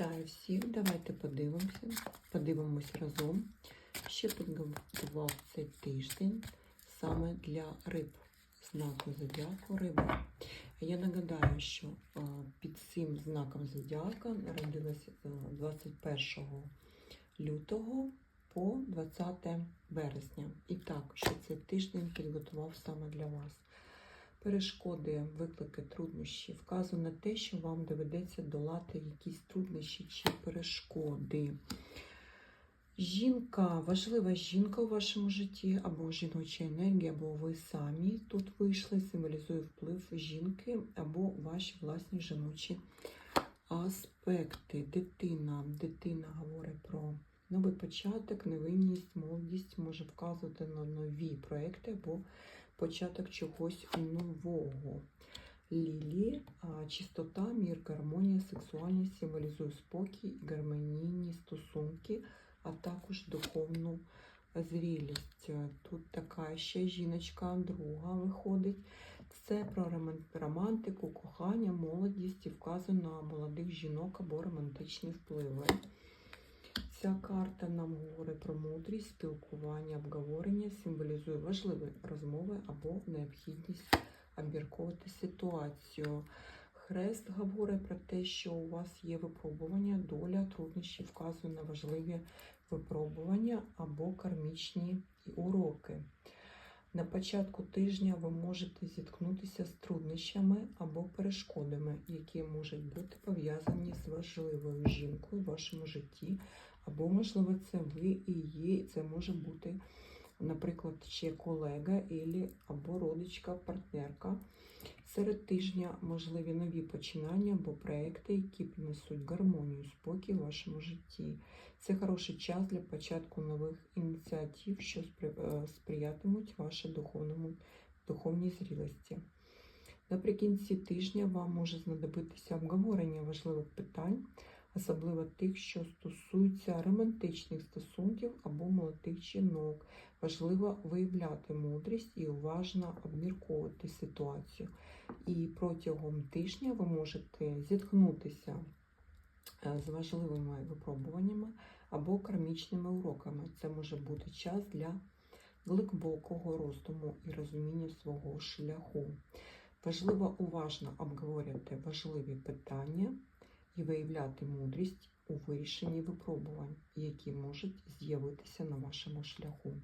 Вітаю всіх! Давайте подивимося. Подивимось разом. Що підготував цей тиждень саме для риб, знаку зодіаку риби. Я нагадаю, що під цим знаком зодіака народилася е, 21 лютого по 20 березня. І так, що цей тиждень підготував саме для вас. Перешкоди, виклики, труднощі вказує на те, що вам доведеться долати якісь труднощі чи перешкоди. Жінка, важлива жінка у вашому житті, або жіноча енергія, або ви самі тут вийшли, символізує вплив жінки, або ваші власні жіночі аспекти. Дитина. Дитина говорить про новий початок, невинність, молодість може вказувати на нові проекти або початок чогось нового. Лілі, чистота, мір, гармонія, сексуальність символізує спокій, гармонійні стосунки, а також духовну зрілість. Тут така ще жіночка, друга виходить. Це про романтику, кохання, молодість і вказує на молодих жінок або романтичні впливи. Ця карта нам говорить про мудрість, спілкування, обговорення, символізує важливі розмови або необхідність обмірковувати ситуацію. Хрест говорить про те, що у вас є випробування, доля, труднощі вказує на важливі випробування або кармічні уроки. На початку тижня ви можете зіткнутися з труднощами або перешкодами, які можуть бути пов'язані з важливою жінкою в вашому житті, або, можливо, це ви і є, це може бути, наприклад, ще колега або родичка, партнерка. Серед тижня можливі нові починання або проекти, які принесуть гармонію, спокій у вашому житті. Це хороший час для початку нових ініціатив, що е, сприятимуть вашій духовній зрілості. Наприкінці тижня вам може знадобитися обговорення важливих питань, особливо тих, що стосуються романтичних стосунків або молодих жінок. Важливо виявляти мудрість і уважно обмірковувати ситуацію. І протягом тижня ви можете зіткнутися е, з важливими випробуваннями або кармічними уроками. Це може бути час для глибокого роздуму і розуміння свого шляху. Важливо уважно обговорювати важливі питання і виявляти мудрість у вирішенні випробувань, які можуть з'явитися на вашому шляху.